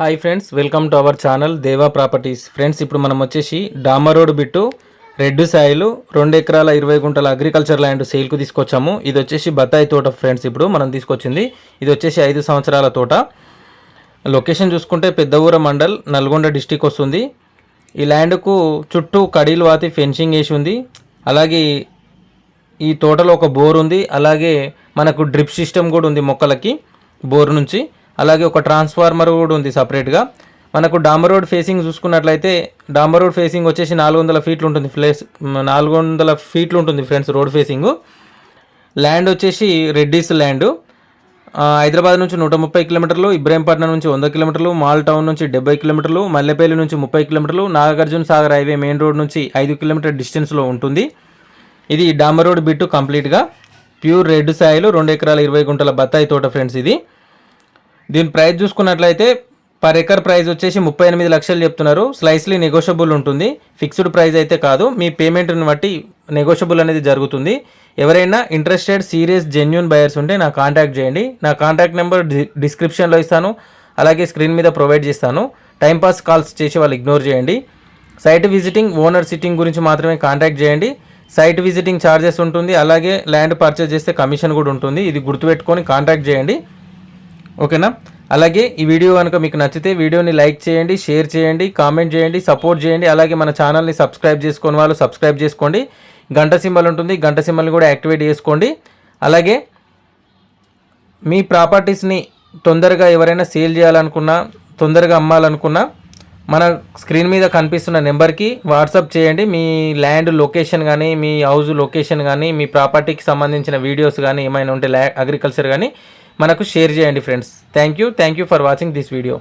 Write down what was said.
Hi friends welcome to our channel Deva properties. Friends ఇప్పుడు మనం వచ్చేసి డామర్ రోడ్ బిట్టు రెడ్ సాయిలు రెండు ఎకరాల ఇరవై గుంటల అగ్రికల్చర్ ల్యాండ్ సేల్కు తీసుకొచ్చాము. ఇది వచ్చేసి బత్తాయి తోట ఫ్రెండ్స్ ఇప్పుడు మనం తీసుకొచ్చింది. ఇది వచ్చేసి ఐదు సంవత్సరాల తోట. లొకేషన్ చూసుకుంటే పెద్దవూర మండల్ నల్గొండ డిస్టిక్ వస్తుంది. ఈ ల్యాండ్కు చుట్టూ కడీలు వాతి ఫెన్సింగ్ వేసి ఉంది. అలాగే ఈ తోటలో ఒక బోర్ ఉంది. అలాగే మనకు డ్రిప్ సిస్టమ్ కూడా ఉంది మొక్కలకి బోర్ నుంచి. అలాగే ఒక ట్రాన్స్ఫార్మర్ కూడా ఉంది సపరేట్గా మనకు డాంబర్ రోడ్ ఫేసింగ్ చూసుకున్నట్లయితే డాంబర్ రోడ్ ఫేసింగ్ వచ్చేసి నాలుగు వందల ఫీట్లు ఉంటుంది ప్లేస్ నాలుగు వందల ఫీట్లు ఉంటుంది ఫ్రెండ్స్ రోడ్ ఫేసింగ్ ల్యాండ్ వచ్చేసి రెడ్డిస్ ల్యాండ్ హైదరాబాద్ నుంచి నూట ముప్పై కిలోమీటర్లు ఇబ్రాహీంపట్నం నుంచి వంద కిలోమీటర్లు మాల్ టౌన్ నుంచి డెబ్బై కిలోమీటర్లు మల్లెపల్లి నుంచి ముప్పై కిలోమీటర్లు Nagarjuna Sagar highway main road నుంచి ఐదు కిలోమీటర్ డిస్టెన్స్లో ఉంటుంది. ఇది డాంబర్ రోడ్ బిట్టు కంప్లీట్గా ప్యూర్ రెడ్ సాయిలు రెండు ఎకరాల ఇరవై గుంటల బత్తాయి తోట ఫ్రెండ్స్ ఇది. దీని ప్రైస్ చూసుకున్నట్లయితే పర్ ఎకర్ ప్రైస్ వచ్చేసి ముప్పై ఎనిమిది లక్షలు చెప్తున్నారు. స్లైస్లీ నెగోషియబుల్ ఉంటుంది. ఫిక్స్డ్ ప్రైస్ అయితే కాదు. మీ పేమెంట్ని బట్టి నెగోషియబుల్ అనేది జరుగుతుంది. ఎవరైనా ఇంట్రెస్టెడ్ సీరియస్ జెన్యున్ బయర్స్ ఉంటే నా కాంటాక్ట్ చేయండి. నా కాంటాక్ట్ నెంబర్ డిస్క్రిప్షన్లో ఇస్తాను. అలాగే స్క్రీన్ మీద ప్రొవైడ్ చేస్తాను. టైంపాస్ కాల్స్ చేసి వాళ్ళు ఇగ్నోర్ చేయండి. సైట్ విజిటింగ్ ఓనర్ సిట్టింగ్ గురించి మాత్రమే కాంటాక్ట్ చేయండి. సైట్ విజిటింగ్ ఛార్జెస్ ఉంటుంది. అలాగే ల్యాండ్ పర్చేస్ చేస్తే కమిషన్ కూడా ఉంటుంది. ఇది గుర్తుపెట్టుకొని కాంటాక్ట్ చేయండి. ఓకేనా? అలాగే ఈ వీడియో కనుక మీకు నచ్చితే వీడియోని లైక్ చేయండి షేర్ చేయండి కామెంట్ చేయండి సపోర్ట్ చేయండి. అలాగే మన ఛానల్ని సబ్స్క్రైబ్ చేసుకొని వాళ్ళు సబ్స్క్రైబ్ చేసుకోండి. గంట సింబల్ ఉంటుంది గంట సింబల్ని కూడా యాక్టివేట్ చేసుకోండి. అలాగే మీ ప్రాపర్టీస్ని తొందరగా ఎవరైనా సేల్ చేయాలనుకున్నా తొందరగా అమ్మాలనుకున్నా మన స్క్రీన్ మీద కనిపిస్తున్న నెంబర్కి వాట్సాప్ చేయండి. మీ ల్యాండ్ లొకేషన్ కానీ మీ హౌస్ లొకేషన్ కానీ మీ ప్రాపర్టీకి సంబంధించిన వీడియోస్ కానీ ఏమైనా ఉంటే ల్యా అగ్రికల్చర్ కానీ మనకు షేర్ చేయండి friends thank you thank you for watching this video